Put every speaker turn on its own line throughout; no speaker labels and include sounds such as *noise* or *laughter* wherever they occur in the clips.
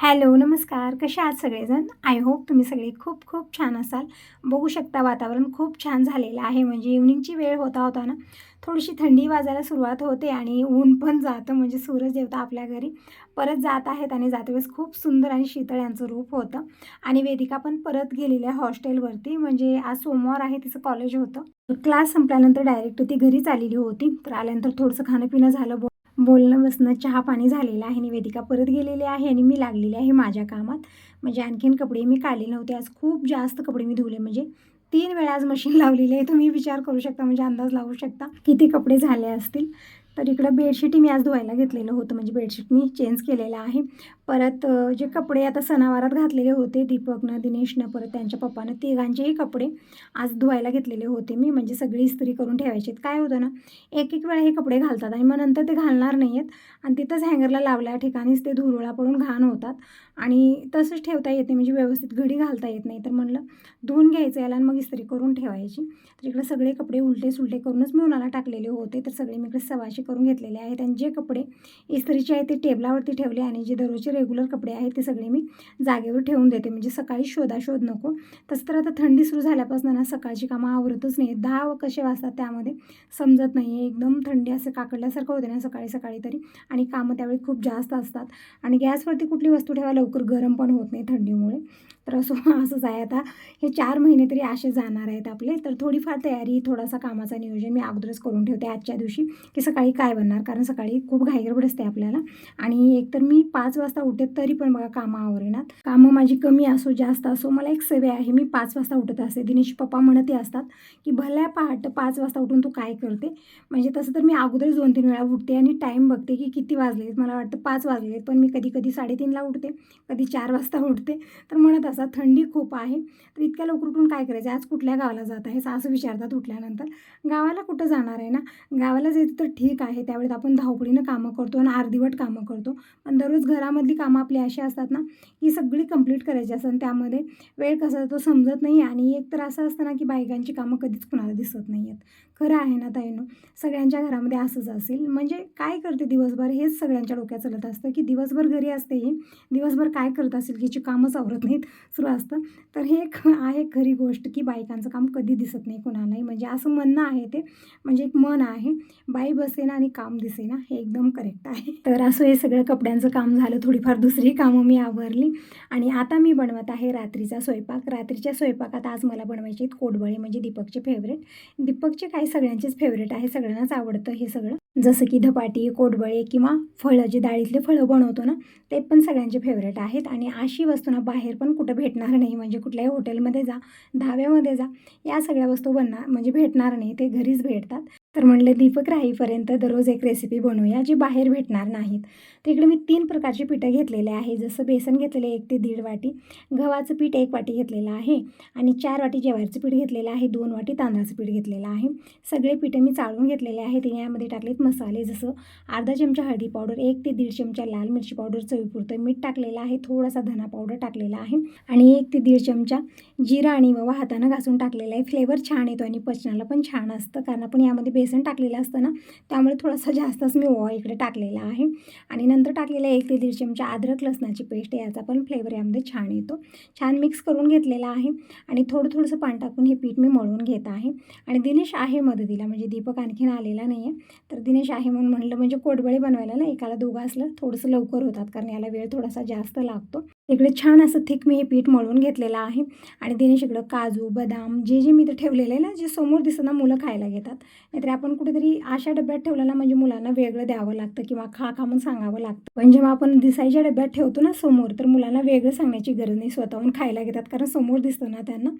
Hello नमस्कार. कसे आहात सगळेजण? आय होप तुम्ही सगळे खूप खूप छान असाल. बघू शकता वातावरण खूप छान झालेलं आहे. म्हणजे इव्हनिंगची वेळ होता होता ना थोडीशी थंडी वाजायला सुरुवात होते आणि ऊन पण जातं. म्हणजे सूरज देवता आपल्या घरी परत जात आहेत आणि जाते वेळेस खूप सुंदर आणि शीतळ यांचं रूप होतं. आणि वेदिका पण परत गेलेल्या हॉस्टेलवरती. म्हणजे आज सोमवार आहे तिचं कॉलेज होतं. क्लास संपल्यानंतर डायरेक्ट ती घरीच आलेली होती. तर आल्यानंतर थोडंसं खाणं पिणं झालं बोलणं बसणं चहा पाणी झालेलं आहे. निवेदिका परत गेलेली आहे आणि मी लागलेली आहे माझ्या कामात. म्हणजे आणखीन कपडे मी काढले नव्हते. आज खूप जास्त कपडे मी धुवले. म्हणजे तीन वेळा आज मशीन *laughs* लावलेली आहे. तुम्ही विचार करू शकता. म्हणजे अंदाज लावू शकता किती कपडे झाले असतील. तर इकडं बेडशीट मी आज धुवायला घेतलेलं होतं. म्हणजे बेडशीट मी चेंज केलेलं आहे. परत जे कपडे आता सणावारात घातलेले होते दीपकनं दिनेशनं परत त्यांच्या पप्पानं तिघांचेही कपडे आज धुवायला घेतलेले होते मी म्हणजे सगळी इस्त्री करून ठेवायचे. काय होतं ना एक एक वेळा हे कपडे घालतात आणि मग नंतर ते घालणार नाही आहेत आणि तिथंच हँगरला लावल्या ठिकाणीच ते धुरळा पडून घाण होतात आणि तसंच ठेवता येत नाही म्हणजे व्यवस्थित घडी घालता येत नाही. तर म्हणलं धुवून घ्यायचं याला आणि मग इस्त्री करून ठेवायची. तर इकडे सगळे कपडे उलटे सुलटे करूनच मी उन्हाला टाकलेले होते तर सगळे मी इकडे सवाशी करून घेतलेले आहेत आणि जे कपडे इस्त्रीचे आहेत ते टेबलावरती ठेवले आणि जे दररोजचे रेग्युलर कपडे आहेत ते सगळे मी जागेवर ठेवून देते. म्हणजे सकाळी शोधाशोध नको. तसं तर आता थंडी सुरू झाल्यापासून ना सकाळची कामं आवरतच नाही दहा व कसे वाजतात त्यामध्ये समजत नाही आहे एकदम थंडी असं काकडल्यासारखं होते ना सकाळी सकाळी तरी. आणि कामं त्यावेळी खूप जास्त असतात. आणि गॅसवरती कुठली वस्तू ठेवा लवकर गरम पण होत नाही थंडीमुळे. तर असं *laughs* असंच आहे आता. हे चार महिने तरी असे जाणार आहेत आपले. तर थोडीफार तयारी थोडासा कामाचा नियोजन मी अगोदरच करून ठेवते आजच्या दिवशी की सकाळी काय बनणार? कारण सकाळी खूप घाईगडबड असते आपल्याला. आणि एकतर मी पाच वाजता उठते तरी पण बघा कामं आवरेनात कामं माझी कमी असो जास्त असो मला एक सवय आहे मी पाच वाजता उठत असते. दिनेश पप्पा म्हणते असतात की भल्या पहाट पाच वाजता उठून तू काय करते? म्हणजे तसं तर मी अगोदरच दोन तीन वेळा उठते आणि टाईम बघते की किती वाजले मला वाटतं पाच वाजले पण मी कधी कधी साडेतीनला उठते कधी चार वाजता उठते. तर म्हणत असा थंडी खूप आहे तर इतक्या लवकर उठून काय करायचं? आज कुठल्या गावाला जात आहे? असं विचारतात उठल्यानंतर. गावाला कुठं जाणार आहे ना? गावाला जायचं तर ठीक आहे. त्यावेळेस आपण धावपळीनं कामं करतो आणि अर्धीवट कामं करतो. पण दररोज घरामधली कामं आपली अशी असतात ना की सगळी कंप्लीट करायची असतात आणि त्यामध्ये वेळ कसा जातो समजत नाही आणि एक तर असं असतं ना की बायकांची कामं कधीच कुणाला दिसत नाही आहेत. खरं आहे ना ताईनो सगळ्यांच्या घरामध्ये असंच असेल. म्हणजे काय करते दिवसभर? हेच सगळ्यांच्या डोक्यात चालत असतं की दिवसभर घरी असते ही. दिवसभर काय करत असेल? की हिची कामच आवरत नाहीत. सुरू असतं. तर हे एक *laughs* आहे खरी गोष्ट की बायकांचं काम कधी दिसत नाही कोणालाही म्हणजे असं म्हणणं आहे ते. म्हणजे एक मन आहे. बाई बसेना आणि काम दिसेना. हे एकदम करेक्ट आहे. *laughs* तर असं हे सगळं कपड्यांचं काम झालं. थोडीफार दुसरी कामं मी आवरली. आणि आता मी बनवत आहे रात्रीचा स्वयंपाक. रात्रीच्या स्वयंपाकात आज मला बनवायचे आहेत कोडबळे म्हणजे दीपकचे फेवरेट दीपकचे काही सगळ्यांचेच फेवरेट आहे. सगळ्यांनाच आवडतं हे सगळं. जसं की धपाटी कोडबळे किंवा फळं जे डाळीतले फळं बनवतो ना ते पण सगळ्यांचे फेवरेट आहेत. आणि अशी वस्तू ना बाहेर पण कुठं भेटणार नाही. म्हणजे कुठल्याही हॉटेलमध्ये जा धाब्यामध्ये जा या सगळ्या वस्तू बनणार म्हणजे भेटणार नाही. ते घरीच भेटतात. तर म्हणलं दीपक राहीपर्यंत दररोज एक रेसिपी बनवूया जी बाहेर भेटणार नाहीत. तर इकडे मी तीन प्रकारचे पिठं घेतलेले आहे. जसं बेसन घेतलेलं आहे एक ते दीड वाटी. गव्हाचं पीठ एक वाटी घेतलेलं आहे आणि चार वाटी ज्वारीचं पीठ घेतलेलं आहे. दोन वाटी तांदळाचं पीठ घेतलेलं आहे. सगळे पिठं मी चाळून घेतलेले आहेत. यामध्ये टाकलेत मसाले जसं अर्धा चमचा हळदी पावडर एक ते दीड चमचा लाल मिरची पावडर चवीपुरतं मीठ टाकलेलं आहे. थोडासा धना पावडर टाकलेला आहे आणि एक ते दीड चमचा जिरा आणि ववा हातानं घासून टाकलेला आहे. फ्लेवर छान येतो आणि पचनाला पण छान असतं. कारण आपण यामध्ये बेसन टाकलेलं असतं ना त्यामुळे थोडासा जास्तच मी ओवा इकडे टाकलेला आहे. आणि नंतर टाकलेला एक ते दीड चमचा म्हणजे अद्रक लसणाची पेस्ट याचा पण फ्लेवर यामध्ये छान येतो. छान मिक्स करून घेतलेला आहे आणि थोडं थोडंसं पाणी टाकून हे पीठ मी मळून घेत आहे. आणि दिनेश आहे मदतीला म्हणजे दीपक आणखीन आलेला नाही आहे. तर दिनेश आहे म्हणून म्हणलं म्हणजे कोडबळे बनवायला ना एकाला दोघं असलं थोडंसं लवकर होतात कारण याला वेळ थोडासा जास्त लागतो. इकडे छान असं थिक मी हे पीठ मळून घेतलेलं आहे. आणि दिनेश इकडं काजू बदाम जे जे मी इथं ठेवलेलं आहे ना जे समोर दिसताना मुलं खायला घेतात. नाहीतर आपण कुठेतरी अशा डब्यात ठेवलं म्हणजे मुलांना वेगळं द्यावं लागतं किंवा खा खा म्हणून सांगावं लागतं. पण जेव्हा आपण दिसायच्या डब्यात ठेवतो ना समोर तर मुलांना वेगळं सांगण्याची गरज नाही. स्वतःहून खायला घेतात कारण समोर दिसतं ना त्यांना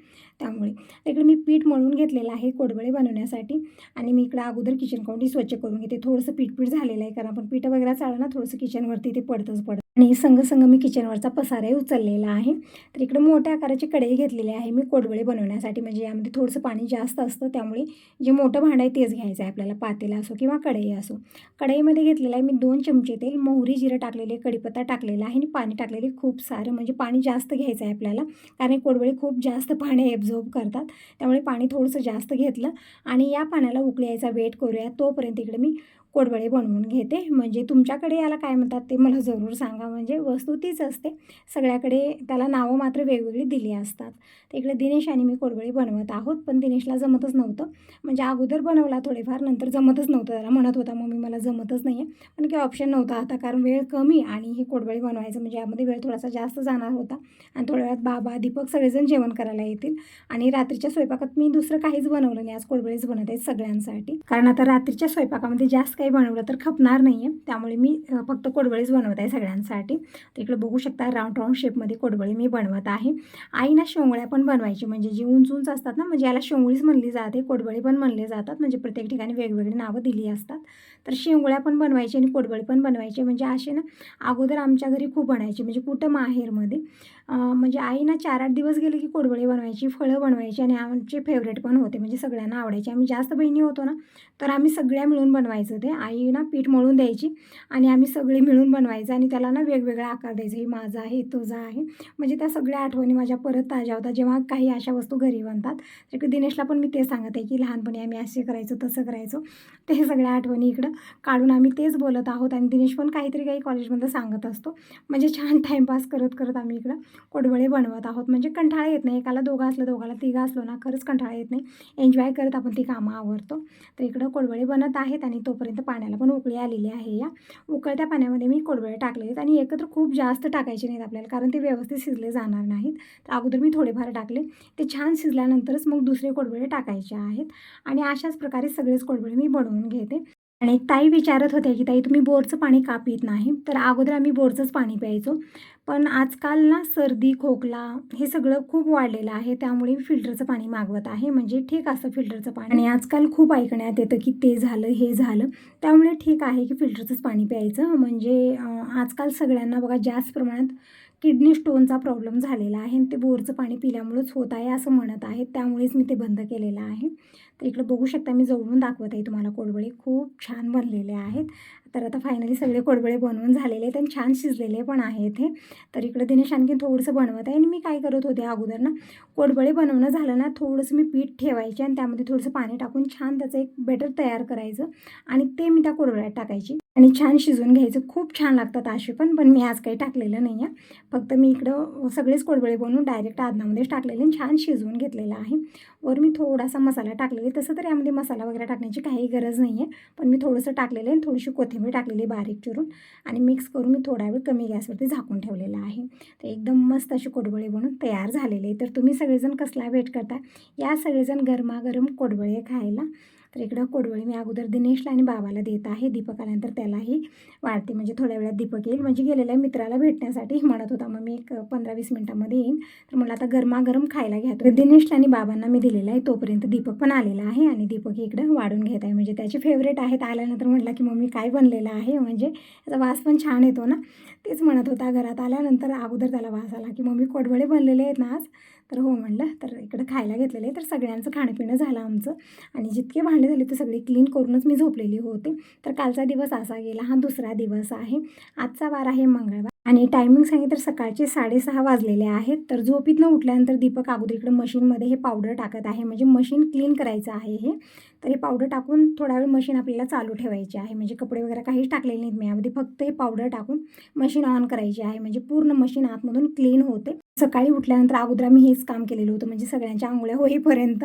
त्यामुळे. इकडे मी पीठ मळून घेतलेलं आहे कोडबळे बनवण्यासाठी. आणि मी इकडं अगोदर किचन काउंटी स्वच्छ करून घेते. थोडंसं पीठ पीठ झालेलं आहे कारण आपण पीठ वगैरे चाललं ना थोडंसं किचनवरती ते पडतंच पडतं. आणि संगसंग मी किचनवरचा पसाराही उचललेला आहे. तर इकडं मोठ्या आकाराची कढई घेतलेली आहे मी कोडवळे बनवण्यासाठी. म्हणजे यामध्ये थोडंसं पाणी जास्त असतं त्यामुळे जे मोठं भांडं आहे तेच घ्यायचं आहे आपल्याला पातेला असो किंवा कढई असो. कढईमध्ये घेतलेलं आहे मी दोन चमचे तेल मोहरी जिरं टाकलेले कढीपत्ता टाकलेला आहे आणि पाणी टाकलेले खूप सारं. म्हणजे पाणी जास्त घ्यायचं आहे आपल्याला कारण कोडवळे खूप जास्त पाणी एब्झॉर्ब करतात. त्यामुळे पाणी थोडंसं जास्त घेतलं आणि या पाण्याला उकळी यायचा वेट करूया. तोपर्यंत इकडे मी कोडवळे बनवून घेते. म्हणजे तुमच्याकडे याला काय म्हणतात ते मला जरूर सांगा. म्हणजे वस्तू तीच असते. सगळ्याकडे त्याला नावं मात्र वेगवेगळी दिली असतात. तर इकडे दिनेश आणि मी कोडबळी बनवत आहोत पण दिनेशला जमतच नव्हतं. म्हणजे अगोदर बनवला थोडेफार नंतर जमतच नव्हतं. त्याला म्हणत होता मम्मी मला जमतच नाही आहे पण काही ऑप्शन नव्हता आता कारण वेळ कमी आणि हे कोडबळी बनवायचं म्हणजे यामध्ये वेळ थोडासा जास्त जाणार होता. आणि थोड्या वेळात बाबा दीपक सगळेजण जेवण करायला येतील. आणि रात्रीच्या स्वयंपाकात मी दुसरं काहीच बनवलं नाही. आज कोडबळीच बनवत आहे सगळ्यांसाठी. कारण आता रात्रीच्या स्वयंपाकामध्ये जास्त काही बनवलं तर खपणार नाही आहे त्यामुळे मी फक्त कोडबळीच बनवत आहे सगळ्यांसाठी. तर इकडे बघू शकता राऊंड राऊंड शेपमध्ये कोडबळी मी बनवत आहे. आईना ना पण बनवायची म्हणजे जी उंच उंच असतात ना म्हणजे याला शेंगोळीच म्हणली जाते कोडबळी पण म्हणले जातात म्हणजे प्रत्येक ठिकाणी वेगवेगळी नावं दिली असतात. तर शेंगोळ्या पण बनवायचे आणि कोडबळी पण बनवायचे. म्हणजे असे ना अगोदर आमच्या घरी खूप बनायचे. म्हणजे कुठं माहेरमध्ये. म्हणजे आई ना चार आठ दिवस गेले की कोडबळी बनवायची फळं बनवायची आणि आमचे फेवरेट पण होते. म्हणजे सगळ्यांना आवडायचे. आम्ही जास्त बहिणी होतो ना तर आम्ही सगळ्या मिळून बनवायचं ते. आई ना पीठ मळून द्यायची आणि आम्ही सगळे मिळून बनवायचं आणि त्याला ना वेगवेगळा आकार द्यायचा. हे माझा आहे तुझा आहे. म्हणजे त्या सगळ्या आठवणी माझ्या परत ताज्या होतात. जेव्हा काही अशा वस्तू घरी बनतात तर दिनेशला पण मी ते सांगत आहे की लहानपणी आम्ही असे करायचो तसं करायचो. ते सगळ्या आठवणी इकडं काढून आम्ही तेच बोलत आहोत आणि दिनेश पण काहीतरी काही कॉलेजमध्ये सांगत असतो. म्हणजे छान टाईमपास करत करत आम्ही इकडं कोडबळे बनवत आहोत. म्हणजे कंटाळा येत नाही. एकाला दोघं असलं दोघाला तिघं असलो ना खरंच कंटाळा येत नाही. एन्जॉय करत आपण ती कामं आवरतो. तर इकडं कोडबळे बनत आहेत आणि तोपर्यंत पाण्याला पण उकळी आलेली आहे या. उकळत्या पाण्यामध्ये मी कोडबळे टाकले आहेत आणि एकत्र खूप जास्त टाकायचे नाहीत आपल्याला कारण ते व्यवस्थित शिजले जाणार नाहीत. तर अगोदर मी थोडेफार टाकले. ते छान शिजल्यानंतरच मग दुसरे कोडबळे टाकायचे आहेत. आणि अशाच प्रकारे सगळेच कोडबळे मी बनवून घेते. आणि एक ताई विचारत होत्या की ताई तुम्ही बोरचं पाणी का पित नाही? तर अगोदर आम्ही बोरचंच पाणी प्यायचो. पण आजकाल ना सर्दी खोकला हे सगळं खूप वाढलेलं आहे. त्यामुळे फिल्टरचं पाणी मागवत आहे. म्हणजे ठीक असतं फिल्टरचं पाणी. आणि आजकाल खूप ऐकण्यात येतं की ते झालं हे झालं. त्यामुळे ठीक आहे की फिल्टरचंच पाणी प्यायचं. म्हणजे आजकाल सगळ्यांना बघा जास्त प्रमाणात किडनी स्टोनचा प्रॉब्लेम झालेला आहे आणि ते बोरचं पाणी पिल्यामुळेच होत आहे असं म्हणत आहेत. त्यामुळेच मी ते बंद केलेलं आहे. तर इकडं बघू शकता मी जवळून दाखवत आहे तुम्हाला कोडबळे. खूप छान बनलेले आहेत. तर आता फायनली सगळे कोडबळे बनवून झालेले आहेत आणि छान शिजलेले पण आहेत हे. तर इकडं दिनेश आणखी थोडंसं बनवत आहे आणि मी काय करत होते अगोदर ना कोडबळे बनवणं झालं ना थोडंसं मी पीठ ठेवायचे आणि त्यामध्ये थोडंसं पाणी टाकून छान त्याचं एक बेटर तयार करायचं आणि ते मी त्या कोडबळ्यात टाकायची. आणि छान शिजवून घ्यायचं. खूप छान लागतात असे पण पण मी आज काही टाकलेलं नाही आहे फक्त मी इकडं सगळेच कोडबळे बनवून डायरेक्ट आदनामध्येच टाकलेले आणि छान शिजवून घेतलेलं आहे. वर मी थोडासा मसाला टाकलेला आहे. तसं तर यामध्ये मसाला वगैरे टाकण्याची काही गरज नाही आहे पण मी थोडंसं टाकलेलं आहे आणि थोडीशी कोथिंबीर टाकलेली आहे बारीक चिरून. आणि मिक्स करून मी थोडा वेळ कमी गॅसवरती झाकून ठेवलेलं आहे. तर एकदम मस्त अशी कोडबळे बनवून तयार झालेले तर तुम्ही सगळेजण कसला वेट करता? या सगळेजण गरमागरम कोडबळे खायला. तर इकडं कोडवळी मी अगोदर दिनेशला आणि बाबाला देत आहे. दीपक आल्यानंतर त्यालाही वाढते. म्हणजे थोड्या वेळात दीपक येईल. म्हणजे गेलेल्या मित्राला भेटण्यासाठी म्हणत होता. मग मी एक पंधरा वीस मिनटामध्ये येईन. तर मला आता गरमागरम खायला घ्या. तर दिनेशला आणि बाबांना मी दिलेलं आहे. तोपर्यंत दीपक पण आलेला आहे आणि दीपक इकडं वाढून घेत आहे. म्हणजे त्याचे फेवरेट आहेत. आल्यानंतर म्हटलं की मम्मी काय बनलेलं आहे? म्हणजे त्याचा वास पण छान येतो ना. तेच म्हणत होता घरात आल्यानंतर अगोदर त्याला वास आला की मम्मी कोडवळे बनलेले आहेत ना आज. तर हो म्हणलं तर इकडं खायला घेतलेलं आहे. तर सगळ्यांचं खाणंपिणं झालं आमचं. आणि जितके भांडे झाले ते सगळे क्लीन करूनच मी झोपलेली होते. तर कालचा दिवस असा गेला. हा दुसरा दिवस आहे. आजचा वार आहे मंगळवार. आणि टायमिंग सांगितलं तर सकाळचे साडेसहा वाजलेले आहेत. तर झोपीतनं उठल्यानंतर दीपक अगोदर इकडं मशीनमध्ये हे पावडर टाकत आहे. म्हणजे मशीन क्लीन करायचं आहे हे. तर हे पावडर टाकून थोडा वेळ मशीन आपल्याला चालू ठेवायची आहे. म्हणजे कपडे वगैरे काहीच टाकलेले नाहीत. मी यामध्ये फक्त हे पावडर टाकून मशीन ऑन करायची आहे. म्हणजे पूर्ण मशीन आतमधून क्लीन होते. सकाळी उठल्यानंतर अगोदर आम्ही हेच काम केलेलं होतं. म्हणजे सगळ्यांच्या आंघोळ्या होईपर्यंत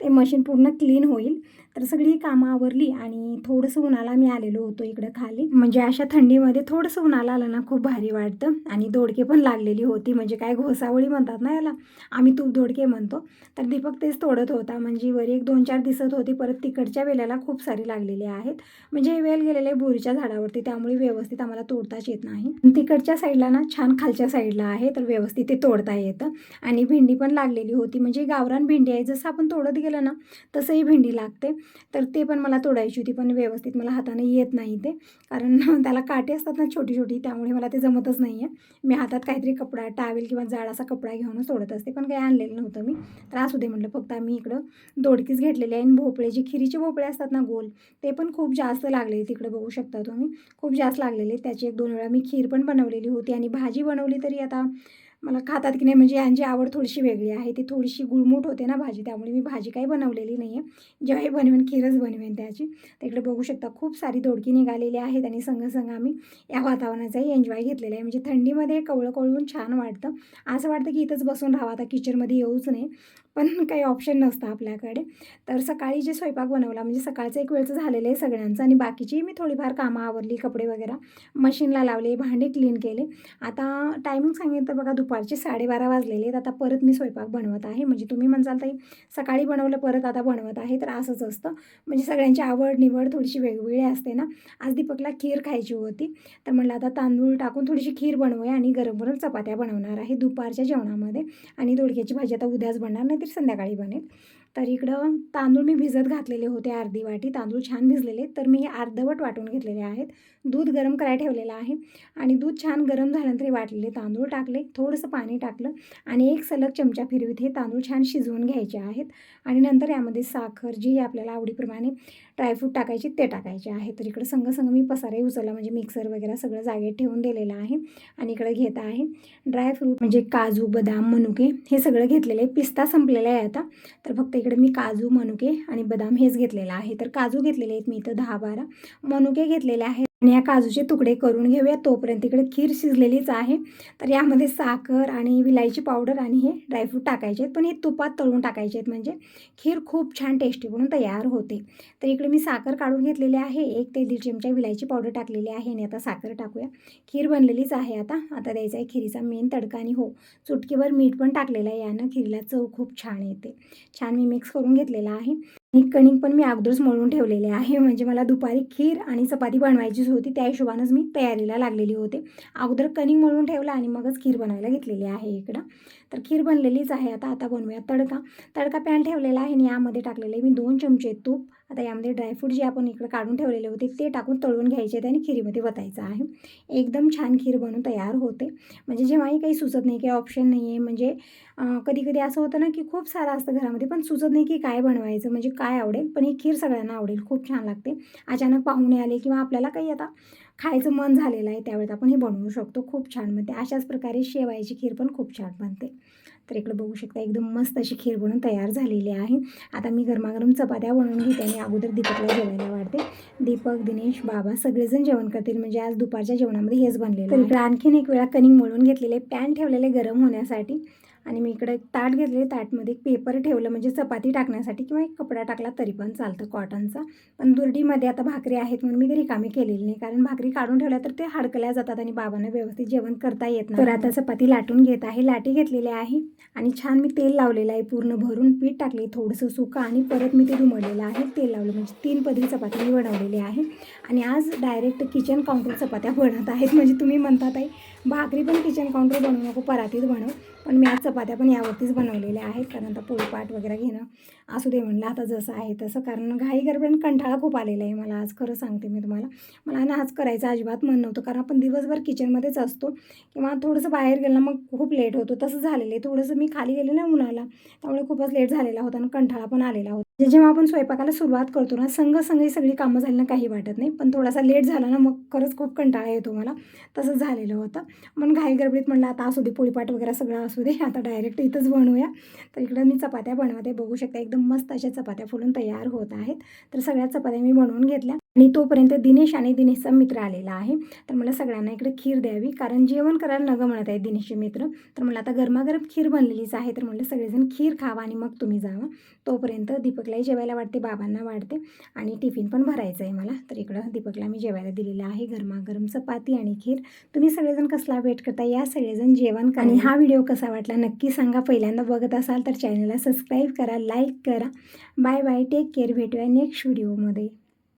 ते मशीन पूर्ण क्लीन होईल. तर सगळी कामं आवरली आणि थोडंसं उन्हाला मी आलेलो होतो इकडं खाली. म्हणजे अशा थंडीमध्ये थोडंसं उन्हाला आलं ना खूप भारी वाटतं आणि दोडके पण लागलेली होती. म्हणजे काय घोसावळी म्हणतात ना याला आम्ही तूप दोडके म्हणतो. तर दीपक तेच तोडत होता. म्हणजे वर एक दोन चार दिसत होती. परत तिकडच्या वेल्याला खूप सारी लागलेली आहेत. म्हणजे हे वेल गेलेले बोरीच्या झाडावरती. त्यामुळे व्यवस्थित आम्हाला तोडताच येत नाही. तिकडच्या साईडला ना छान खालच्या साईडला आहे. तर व्यवस्थित ते तोडता येतं. आणि भेंडी पण लागलेली होती. म्हणजे गावरान भेंडी आहे. जसं आपण तोडत गेलं ना तसंही भेंडी लागते. तर ते पण मला तोडायची होती पण व्यवस्थित मला हाताने येत नाही ते. कारण *laughs* त्याला काटे असतात ना छोटी छोटी त्यामुळे मला ते जमतच नाही आहे मी हातात काहीतरी कपडा टावेल किंवा जाड असा कपडा घेऊनच तोडत असते पण काही आणलेलं नव्हतं मी. तर असू दे म्हटलं फक्त आम्ही इकडं दोडकीच घेतलेले आहे. आणि भोपळे जे खिरीचे भोपळे असतात ना गोल ते पण खूप जास्त लागले तिकडे बघू शकता तुम्ही. खूप जास्त लागलेले त्याची एक दोन वेळा मी खीर पण बनवलेली होती आणि भाजी बनवली तरी आता मला खातात की नाही म्हणजे यांची आवड थोडीशी वेगळी आहे. ती थोडीशी गुळमूट होते ना भाजी त्यामुळे मी भाजी काही बनवलेली नाही आहे जेव्हाही बनवेन खीरच बनवेन त्याची. तिकडे बघू शकता खूप सारी दोडकी निघालेली आहेत आणि संघसंग आम्ही या वातावरणाचाही एन्जॉय घेतलेला आहे. म्हणजे थंडीमध्ये कवळं कवळून छान वाटतं. असं वाटतं की इथंच बसून राहावं. आता किचनमध्ये येऊच नाही. पण काही ऑप्शन नसतं आपल्याकडे. तर सकाळी जे स्वयंपाक बनवला म्हणजे सकाळचं एक वेळचं झालेलं आहे सगळ्यांचं आणि बाकीची मी थोडीफार कामं आवरली कपडे वगैरे. मशीनला लावले भांडे क्लीन केले. आता टायमिंग सांगितलं बघा दुपारचे साडेबारा वाजलेले आहेत. आता परत मी स्वयंपाक बनवत आहे. म्हणजे तुम्ही म्हणसाल ताई सकाळी बनवलं परत आता बनवत आहे तर असंच असतं. म्हणजे सगळ्यांची आवड निवड थोडीशी वेगवेगळी असते ना. आज दीपकला खीर खायची होती. तर म्हणलं आता तांदूळ टाकून थोडीशी खीर बनवूया आणि गरम गरम चपात्या बनवणार आहे दुपारच्या जेवणामध्ये. आणि दोडक्याची भाजी आता उद्याच बनणार नाही संध्याकाळी बनेल. तर इकडं तांदूळ मी भिजत घातलेले होते अर्धी वाटी. तांदूळ छान भिजलेले तर मी हे अर्धवट वाटून घेतलेले आहेत. दूध गरम करायला ठेवलेलं आहे. आणि दूध छान गरम झाल्यानंतर वाटलेले तांदूळ टाकले. थोडंसं पाणी टाकलं. आणि एक सलग चमचा फिरवीत हे तांदूळ छान शिजवून घ्यायचे आहेत. आणि नंतर यामध्ये साखर जी आपल्याला आवडीप्रमाणे ड्रायफ्रूट टाकायचे ते टाकायचे आहे. तर इकडं संग संग मी पसाराही उचलला. म्हणजे मिक्सर वगैरे सगळं जागेत ठेवून दिलेलं आहे. आणि इकडं घेत आहे. ड्रायफ्रूट म्हणजे काजू बदाम मनुके हे सगळं घेतलेलं आहे. पिस्ता संपलेला आहे आता. तर फक्त इकडे मी काजू मनुके आणि बदाम हेच घेतलेलं आहे. तर काजू घेतलेले आहेत मी इथं दहा बारा. मनुके घेतलेले आहेत. आणि या काजूचे तुकडे करून घेऊया. तोपर्यंत इकडे खीर शिजलेलीच आहे. तर यामध्ये साखर आणि विलायची पावडर आणि हे ड्रायफ्रूट टाकायचे आहेत. पण हे तुपात तळून टाकायचे आहेत. म्हणजे खीर खूप छान टेस्टी म्हणून तयार होते. तर इकडे मी साखर काढून घेतलेली आहे. एक ते दीड चमचा विलायची पावडर टाकलेली आहे आणि आता साखर टाकूया. खीर बनलेलीच आहे आता. आता द्यायचा आहे खिरीचा मेन तडका आणि हो चुटकीवर मीठ पण टाकलेलं आहे यानं. खिरीला चव खूप छान येते. छान मी मिक्स करून घेतलेला आहे. आणि कणिक पण मी अगोदरच मळून ठेवलेले आहे. म्हणजे मला दुपारी खीर आणि चपाती बनवायचीच होती. त्या हिशोबानंच मी तयारीला लागलेली होते. अगोदर कणिक मळून ठेवला आणि मगच खीर बनवायला घेतलेली आहे इकडं. तर खीर बनलेलीच आहे. आता आता बनवूया तडका. तडका पॅन ठेवलेला आहे आणि यामध्ये टाकलेले मी दोन चमचे तूप आता यामध्ये ड्रायफ्रूट जे आपण इकडं काढून ठेवलेले होते ते टाकून तळून घ्यायचे आणि खिरीमध्ये वतायचं आहे. एकदम छान खीर बनून तयार होते. म्हणजे जेव्हाही काही सुचत नाही काही ऑप्शन नाही आहे म्हणजे कधी कधी असं होतं ना की खूप सारं असतं घरामध्ये पण सुचत नाही की काय बनवायचं म्हणजे काय आवडेल. पण ही खीर सगळ्यांना आवडेल. खूप छान लागते. अचानक पाहुणे आले किंवा आपल्याला काही आता खायचं मन झालेलं आहे त्यावेळेस आपण हे बनवू शकतो. खूप छान बनते. अशाच प्रकारे शेवायची खीर पण खूप छान बनते. तर इकडे बघू शकता. एकदम मस्त अशी खीर बनून तयार झालेली आहे. आता मी गरमागरम चपात्या बनवून घेते आणि अगोदर दीपकला जेवायला वाढते. दीपक दिनेश बाबा सगळेजण जेवण करतील. म्हणजे आज दुपारच्या जेवणामध्ये हेच बनलेलं तर इकडे आणखीन एक वेळा कनिंग मळून घेतलेले पॅन ठेवलेले गरम होण्यासाठी आणि मी इकडे एक ताट घेतले ताटमध्ये एक पेपर ठेवलं म्हणजे चपाती टाकण्यासाठी किंवा एक कपडा टाकला तरी पण चालतं कॉटनचा पण दुर्डीमध्ये आता भाकरी आहेत म्हणून मी ते रिकामी केलेली नाही. कारण भाकरी काढून ठेवल्या तर ते हडकल्या जातात आणि बाबांना व्यवस्थित जेवण करता येत नाही. तर आता चपाती लाटून घेत आहे. लाटी घेतलेली आहे आणि छान मी तेल लावलेलं आहे पूर्ण भरून. पीठ टाकले थोडंसं सुका आणि परत मी ते दुमडलेलं आहे. तेल लावलं म्हणजे तीन पदरी चपाती मी बनवलेली आहे. आणि आज डायरेक्ट किचन काउंटर चपात्या बनत आहेत. म्हणजे तुम्ही म्हणतात आहे भाकरी पण किचन काउंटर बनवू नको परातीत बनव. पण मी आज चपात्या पण यावरतीच बनवलेल्या आहेत. कारण आता पोळपाट वगैरे घेणं असू दे म्हणलं आता जसं आहे तसं. कारण घाई गडबड कंटाळा खूप आलेला आहे मला. आज खरं सांगते मी तुम्हाला. मला ना आज करायचं अजिबात मन नव्हतं. कारण आपण दिवसभर किचनमध्येच असतो. किंवा थोडंसं बाहेर गेलं मग खूप लेट होतो. तसं झालेलं आहे. थोडंसं मी खाली गेले ना उन्हाला त्यामुळे खूपच लेट झालेला होता आणि कंटाळा पण आलेला होता. म्हणजे जेव्हा आपण स्वयंपाकाला सुरुवात करतो ना संघ संघ ही सगळी कामं झाली ना काही वाटत नाही. पण थोडासा लेट झाला ना मग खरंच खूप कंटाळा येतो मला. तसंच झालेलं होतं. मग घाई गडबडीत म्हणलं आता असू दे पोळीपाट वगैरे सगळं असू दे. आता डायरेक्ट इथंच बनवूया. तर इकडं मी चपात्या बनवते. बघू शकता एकदम मस्त अशा चपात्या फुलून तयार होत आहेत. तर सगळ्या चपात्या मी बनवून घेतल्या. आणि तोपर्यंत दिनेश आणि दिनेशचा मित्र आलेला आहे. तर मला सगळ्यांना इकडे खीर द्यावी कारण जेवण करायला नगं म्हणत आहे दिनेशचे मित्र. तर मला आता गरमागरम खीर बनलेलीच आहे. तर म्हटलं सगळेजण खीर खावा आणि मग तुम्ही जावा. तोपर्यंत दीपकलाही जेवायला वाटते बाबांना वाढते आणि टिफिन पण भरायचं आहे मला. तर इकडं दीपकला मी जेवायला दिलेलं आहे. गरमागरम चपाती आणि खीर. तुम्ही सगळेजण कसला वेट करता या सगळेजण जेवण करा. आणि हा व्हिडिओ कसा वाटला नक्की सांगा. पहिल्यांदा बघत असाल तर चॅनलला सबस्क्राईब करा लाईक करा. Bye bye. Take care. भेटूया नेक्स्ट व्हिडिओमध्ये.